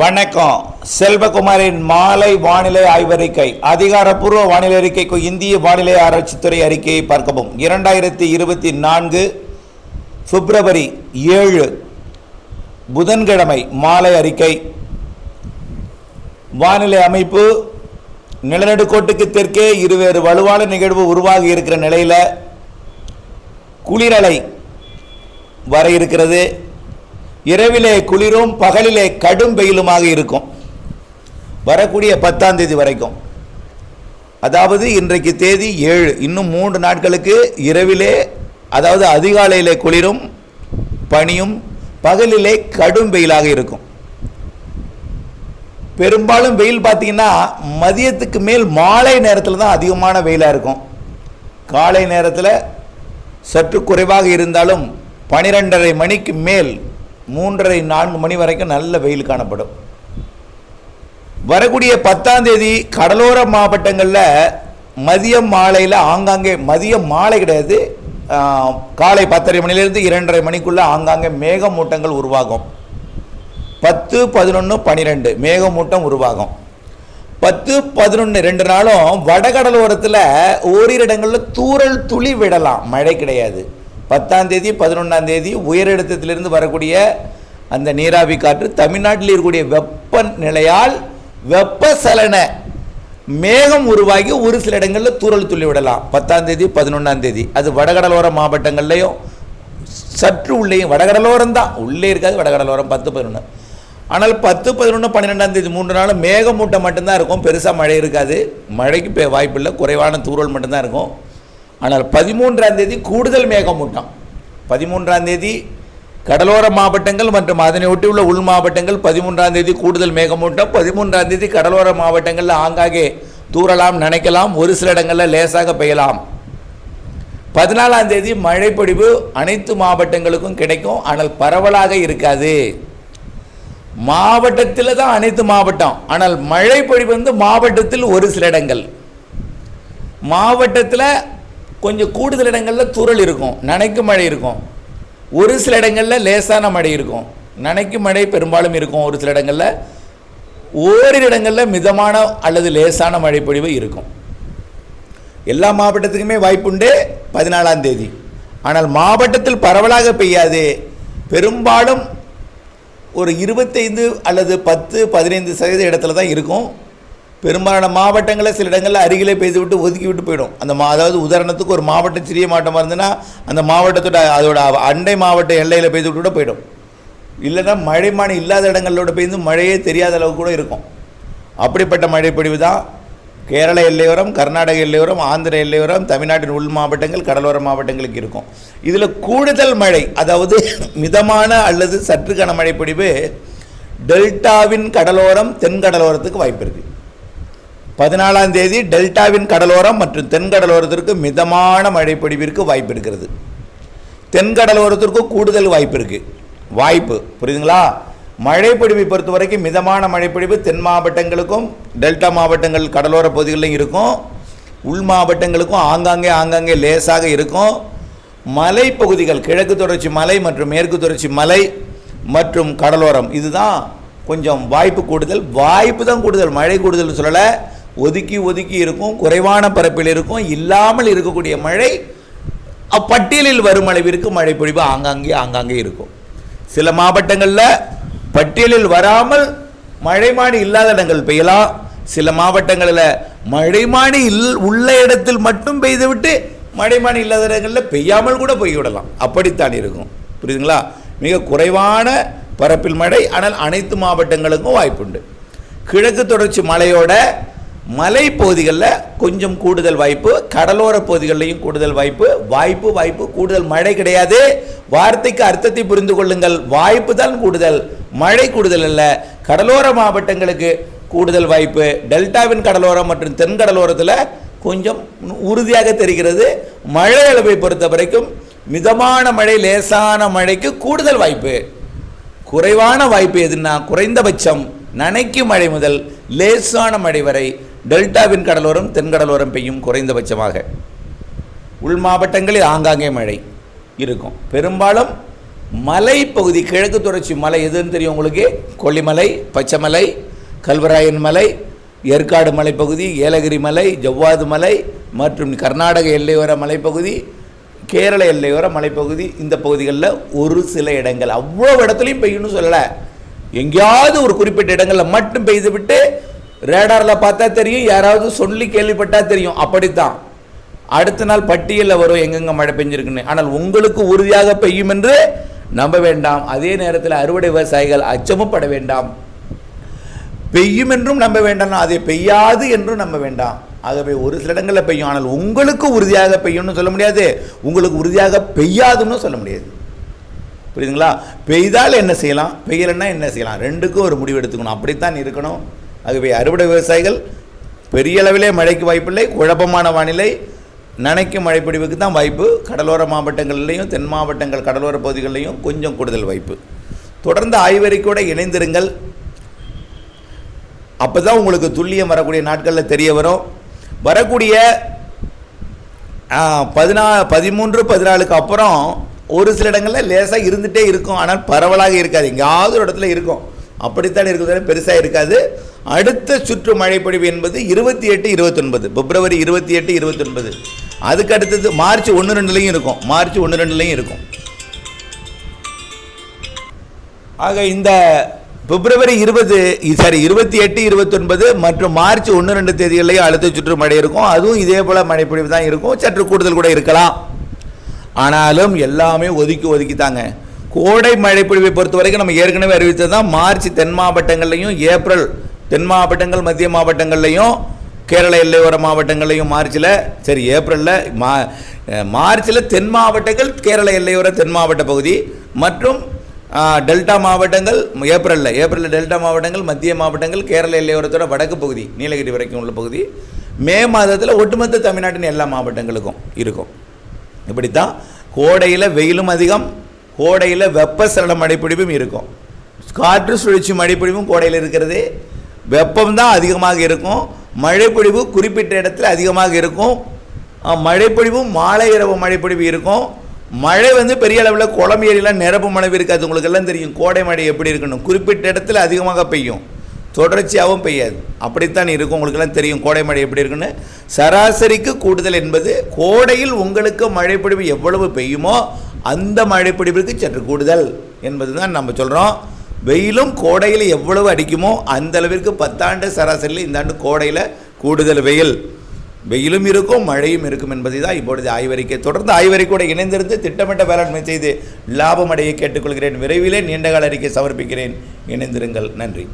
வணக்கம். செல்வகுமாரின் மாலை வானிலை ஆய்வறிக்கை. அதிகாரப்பூர்வ வானிலை அறிக்கைக்கு இந்திய வானிலை ஆராய்ச்சித்துறை அறிக்கையை பார்க்கவும். இரண்டாயிரத்தி இருபத்தி நான்கு பிப்ரவரி ஏழு புதன்கிழமை மாலை அறிக்கை. வானிலை அமைப்பு நிலநடுக்கோட்டுக்கு தெற்கே இருவேறு வலுவான நிகழ்வு உருவாகி இருக்கிற நிலையில் குளிரலை வர இருக்கிறது. இரவிலே குளிரும் பகலிலே கடும் வெயிலுமாக இருக்கும். வரக்கூடிய பத்தாம் தேதி வரைக்கும். அதாவது இன்றைக்கு தேதி ஏழு. இன்னும் மூன்று நாட்களுக்கு இரவிலே அதாவது அதிகாலையிலே குளிரும் பனியும் பகலிலே கடும் வெயிலாக இருக்கும். பெரும்பாலும் வெயில் பார்த்தீங்கன்னா மதியத்துக்கு மேல் மாலை நேரத்தில் தான் அதிகமான வெயிலாக இருக்கும். காலை நேரத்தில் சற்று குறைவாக இருந்தாலும் பனிரெண்டரை மணிக்கு மேல் மூன்றரை நான்கு மணி வரைக்கும் நல்ல வெயில் காணப்படும். வரக்கூடிய பத்தாம் தேதி கடலோர மாவட்டங்களில் மதியம் மாலையில் ஆங்காங்கே மதியம் மாலை கிடையாது காலை பத்தரை மணிலேருந்து இரண்டரை மணிக்குள்ளே ஆங்காங்கே மேகமூட்டங்கள் உருவாகும். பத்து பதினொன்று பன்னிரெண்டு மேகமூட்டம் உருவாகும். பத்து பதினொன்று ரெண்டு நாளும் வடகடலோரத்தில் ஓரிரு இடங்களில் தூறல் துளி விடலாம். மழை கிடையாது. பத்தாம் தேதி பதினொன்றாம் தேதி உயரிடத்திலிருந்து வரக்கூடிய அந்த நீராவி காற்று தமிழ்நாட்டில் இருக்கக்கூடிய வெப்ப நிலையால் வெப்பசலன மேகம் உருவாகி ஒரு சில இடங்களில் தூரல் துள்ளி விடலாம். பத்தாம் தேதி பதினொன்றாம் தேதி. அது வடகடலோர மாவட்டங்கள்லையும் சற்று உள்ளேயும் வடகடலோரம் தான். உள்ளே இருக்காது வடகடலோரம் பத்து பதினொன்று ஆனால் பத்து பதினொன்று பன்னிரெண்டாம் தேதி மூன்று நாள் மேகமூட்டம் மட்டும்தான் இருக்கும். பெருசாக மழை இருக்காது. மழைக்கு பெ வாய்ப்பில்லை. குறைவான தூரல் மட்டும்தான் இருக்கும். ஆனால் பதிமூன்றாம் தேதி கூடுதல் மேகமூட்டம். பதிமூன்றாம் தேதி கடலோர மாவட்டங்கள் மற்றும் அதனை ஒட்டியுள்ள உள் மாவட்டங்கள் பதிமூன்றாம் தேதி கூடுதல் மேகமூட்டம் பதிமூன்றாம் தேதி கடலோர மாவட்டங்களில் ஆங்காங்கே தூறலாம் நினைக்கலாம் ஒரு சில இடங்களில் லேசாக பெய்யலாம். பதினாலாம் தேதி மழைப்பொழிவு அனைத்து மாவட்டங்களுக்கும் கிடைக்கும் ஆனால் பரவலாக இருக்காது. மாவட்டத்தில் தான் அனைத்து மாவட்டம் ஆனால் மழைப்பொழிவு வந்து மாவட்டத்தில் ஒரு சில இடங்கள். மாவட்டத்தில் கொஞ்சம் கூடுதல் இடங்களில் தூறல் இருக்கும் நனைக்கும் மழை இருக்கும். ஒரு சில இடங்களில் லேசான மழை இருக்கும் நனைக்கும் மழை பெரும்பாலும் இருக்கும். ஒரு சில இடங்களில் ஓரிரு இடங்களில் மிதமான அல்லது லேசான மழை பொழிவு இருக்கும். எல்லா மாவட்டத்துக்குமே வாய்ப்புண்டு பதினாலாம் தேதி. ஆனால் மாவட்டத்தில் பரவலாக பெய்யாது. பெரும்பாலும் ஒரு இருபத்தைந்து அல்லது பத்து பதினைந்து சதவீத இடத்துல தான் இருக்கும். பெரும்பாலான மாவட்டங்களில் சில இடங்களில் அருகிலே பேசிவிட்டு ஒதுக்கி விட்டு போயிடும். அந்த மா அதாவது உதாரணத்துக்கு ஒரு மாவட்டம் சிறிய மாவட்டமாக இருந்ததுன்னா அந்த மாவட்டத்தோட அதோட அண்டை மாவட்ட எல்லையில் பேசிவிட்டு கூட போயிடும். இல்லைன்னா மழைமானி இல்லாத இடங்களோட பெய்து மழையே தெரியாத அளவுக்கு கூட இருக்கும். அப்படிப்பட்ட மழைப்பொழிவு தான் கேரள எல்லையோரம் கர்நாடக எல்லையோரம் ஆந்திர எல்லையோரம் தமிழ்நாட்டின் உள் மாவட்டங்கள் கடலோர மாவட்டங்களுக்கு இருக்கும். இதில் கூடுதல் மழை அதாவது மிதமான அல்லது சற்று கனமழை பொழிவு டெல்டாவின் கடலோரம் தென்கடலோரத்துக்கு வாய்ப்பு இருக்குது பதினாலாம் தேதி டெல்டாவின் கடலோரம் மற்றும் தென்கடலோரத்திற்கு மிதமான மழைப்பொடிவிற்கு வாய்ப்பு இருக்கிறது. தென்கடலோரத்திற்கும் கூடுதல் வாய்ப்பு இருக்குது வாய்ப்பு புரியுதுங்களா? மழைப்பொழிவை பொறுத்த வரைக்கும் மிதமான மழைப்பொழிவு தென் மாவட்டங்களுக்கும் டெல்டா மாவட்டங்கள் கடலோர பகுதிகளிலும் இருக்கும். உள் மாவட்டங்களுக்கும் ஆங்காங்கே ஆங்காங்கே லேசாக இருக்கும். மலைப்பகுதிகள் கிழக்கு தொடர்ச்சி மலை மற்றும் மேற்கு தொடர்ச்சி மலை மற்றும் கடலோரம். இதுதான் கொஞ்சம் வாய்ப்பு கூடுதல். வாய்ப்பு தான் கூடுதல். மழை கூடுதல் சொல்லலை. ஒதுக்கி ஒதுக்கி இருக்கும் குறைவான பரப்பில் இருக்கும் இல்லாமல் இருக்கக்கூடிய மழை அப்பட்டியலில் வரும் அளவிற்கு மழை பொழிவு ஆங்காங்கே ஆங்காங்கே இருக்கும். சில மாவட்டங்களில் பட்டியலில் வராமல் மழைமாடி இல்லாத இடங்கள் பெய்யலாம். சில மாவட்டங்களில் மழைமாடி இல் உள்ள இடத்தில் மட்டும் பெய்துவிட்டு மழைமாடி இல்லாத இடங்களில் பெய்யாமல் கூட பெய்யவிடலாம் அப்படித்தான் இருக்கும். புரியுதுங்களா? மிக குறைவான பரப்பில் மழை ஆனால் அனைத்து மாவட்டங்களுக்கும் வாய்ப்புண்டு. கிழக்கு தொடர்ச்சி மலையோட மலை பகுதிகளில் கொஞ்சம் கூடுதல் வாய்ப்பு கடலோர பகுதிகளிலையும் கூடுதல் வாய்ப்பு வாய்ப்பு வாய்ப்பு கூடுதல் மழை கிடையாது. வார்த்தைக்கு அர்த்தத்தை புரிந்து கொள்ளுங்கள். வாய்ப்பு தான் கூடுதல் மழை கூடுதல் அல்ல. கடலோர மாவட்டங்களுக்கு கூடுதல் வாய்ப்பு. டெல்டாவின் கடலோரம் மற்றும் தென்கடலோரத்தில் கொஞ்சம் உறுதியாக தெரிகிறது. மழை அளவை பொறுத்த வரைக்கும் மிதமான மழை லேசான மழைக்கு கூடுதல் வாய்ப்பு. குறைவான வாய்ப்பு எதுன்னா குறைந்தபட்சம் நனைக்கும் மழை முதல் லேசான மழை வரை. டெல்டாவின் கடலோரம் தென்கடலோரம் பெய்யும் குறைந்தபட்சமாக. உள் மாவட்டங்களில் ஆங்காங்கே மழை இருக்கும். பெரும்பாலும் மலைப்பகுதி கிழக்கு தொடர்ச்சி மலை எதுன்னு தெரியும் உங்களுக்கு? கொல்லிமலை பச்சைமலை கல்வராயன் மலை ஏற்காடு மலைப்பகுதி ஏலகிரி மலை ஜவ்வாது மலை மற்றும் கர்நாடக எல்லையோர மலைப்பகுதி கேரள எல்லையோர மலைப்பகுதி இந்த பகுதிகளில் ஒரு சில இடங்கள். அவ்வளோ இடத்துலையும் பெய்யும்னு சொல்லலை. எங்கேயாவது ஒரு குறிப்பிட்ட இடங்களில் மட்டும் பெய்து விட்டு ரேடாரில் பார்த்தா தெரியும் யாராவது சொல்லி கேள்விப்பட்டால் தெரியும். அப்படித்தான். அடுத்த நாள் பட்டியலில் வரும் எங்கெங்கே மழை பெஞ்சிருக்குன்னு. ஆனால் உங்களுக்கு உறுதியாக பெய்யும் என்று நம்ப வேண்டாம். அதே நேரத்தில் அறுவடை விவசாயிகள் அச்சமும் பட வேண்டாம். பெய்யும் என்றும் நம்ப வேண்டாம். அதை பெய்யாது என்றும் நம்ப வேண்டாம். ஆகவே ஒரு சில இடங்களில் பெய்யும். ஆனால் உங்களுக்கு உறுதியாக பெய்யும்னு சொல்ல முடியாது. உங்களுக்கு உறுதியாக பெய்யாதுன்னு சொல்ல முடியாது. புரியுதுங்களா? பெய்தால் என்ன செய்யலாம்? பெய்யலைன்னா என்ன செய்யலாம்? ரெண்டுக்கும் ஒரு முடிவு எடுத்துக்கணும். அப்படித்தான் இருக்கணும். ஆகவே அறுவடை விவசாயிகள் பெரிய அளவிலே மழைக்கு வாய்ப்பில்லை குழப்பமான வானிலை. நனைக்கும் மழைப்பிடிவுக்கு தான் வாய்ப்பு. கடலோர மாவட்டங்களிலையும் தென் மாவட்டங்கள் கடலோர பகுதிகளிலையும் கொஞ்சம் கூடுதல் வாய்ப்பு. தொடர்ந்து ஆய்வறிக்கையோட இணைந்திருங்கள். அப்போ தான் உங்களுக்கு துல்லியம் வரக்கூடிய நாட்களில் தெரிய வரும். வரக்கூடிய பதினா பதிமூன்று பதினாலுக்கு அப்புறம் ஒரு சில இடங்களில் லேசாக இருந்துகிட்டே இருக்கும். ஆனால் பரவலாக இருக்காது. எங்கேயாவது ஒரு இடத்துல இருக்கும். அப்படித்தான் இருக்கிறது பெருசாக இருக்காது. அடுத்த சுற்று மழைப்பொழிவு என்பது இருபத்தி எட்டு இருபத்தொன்பது. பிப்ரவரி இருபத்தி எட்டு இருபத்தொன்பது. அதுக்கு அடுத்தது மார்ச் ஒன்று ரெண்டுலேயும் இருக்கும். மார்ச் ஒன்று ரெண்டுலேயும் இருக்கும். ஆக இந்த பிப்ரவரி இருபது சாரி இருபத்தி எட்டு இருபத்தொன்பது மற்றும் மார்ச் ஒன்று ரெண்டு தேதிகளையும் அழுத்த சுற்று மழை இருக்கும். அதுவும் இதே போல் மழைப்பொழிவு தான் இருக்கும். சற்று கூடுதல் கூட இருக்கலாம். ஆனாலும் எல்லாமே ஒதுக்கி ஒதுக்கி தாங்க. கோடை மழைப்பொழிவை பொறுத்த வரைக்கும் நம்ம ஏற்கனவே அறிவித்தது தான் மார்ச் தென் மாவட்டங்கள்லையும் ஏப்ரல் தென் மாவட்டங்கள் மத்திய மாவட்டங்கள்லையும் கேரள எல்லையோர மாவட்டங்கள்லையும் மார்ச்சில் சரி ஏப்ரலில் மா மார்ச்சில் தென் மாவட்டங்கள் கேரள எல்லையோர தென் மாவட்ட பகுதி மற்றும் டெல்டா மாவட்டங்கள் ஏப்ரலில் ஏப்ரலில் டெல்டா மாவட்டங்கள் மத்திய மாவட்டங்கள் கேரள எல்லையோரத்தோட வடக்கு பகுதி நீலகிரி வரைக்கும் உள்ள பகுதி மே மாதத்தில் ஒட்டுமொத்த தமிழ்நாட்டின் எல்லா மாவட்டங்களுக்கும் இருக்கும். இப்படித்தான் கோடையில் வெயிலும் அதிகம் கோடையில் வெப்பசலன மழைப்பிடிப்பும் இருக்கும். காற்று சுழற்சி மழைப்பிடிப்பும் கோடையில் இருக்கிறது. வெப்பம்தான் அதிகமாக இருக்கும். மழைப்பொழிவு குறிப்பிட்ட இடத்துல அதிகமாக இருக்கும். மழைப்பொழிவும் மாலை இரவு மழைப்பொழிவு இருக்கும். மழை வந்து பெரிய அளவில் குளம் ஏரியெல்லாம் நிரப்பு மழை இருக்காது. உங்களுக்கு எல்லாம் தெரியும். கோடை மழை எப்படி இருக்கணும்? குறிப்பிட்ட இடத்துல அதிகமாக பெய்யும். தொடர்ச்சியாகவும் பெய்யாது. அப்படித்தான் இருக்கும். உங்களுக்கெல்லாம் தெரியும் கோடை மழை எப்படி இருக்குன்னு. சராசரிக்கு கூடுதல் என்பது கோடையில் உங்களுக்கு மழைப்பொழிவு எவ்வளவு பெய்யுமோ அந்த மழைப்பொழிவிற்கு சற்று கூடுதல் என்பது தான் நம்ம சொல்கிறோம் வெயிலும் கோடையில் எவ்வளவு அடிக்குமோ அந்த அளவிற்கு பத்தாண்டு சராசரியில் இந்த ஆண்டு கோடையில் கூடுதல் வெயில். வெயிலும் இருக்கும் மழையும் இருக்கும் என்பதை தான் இப்பொழுது ஆய்வறிக்கை. தொடர்ந்து ஆய்வறிக்கையோடு இணைந்திருந்து திட்டமிட்ட வேளாண்மை செய்து லாபமடைய கேட்டுக்கொள்கிறேன். விரைவிலே நீண்டகால அறிக்கை சமர்ப்பிக்கிறேன். இணைந்திருங்கள். நன்றி.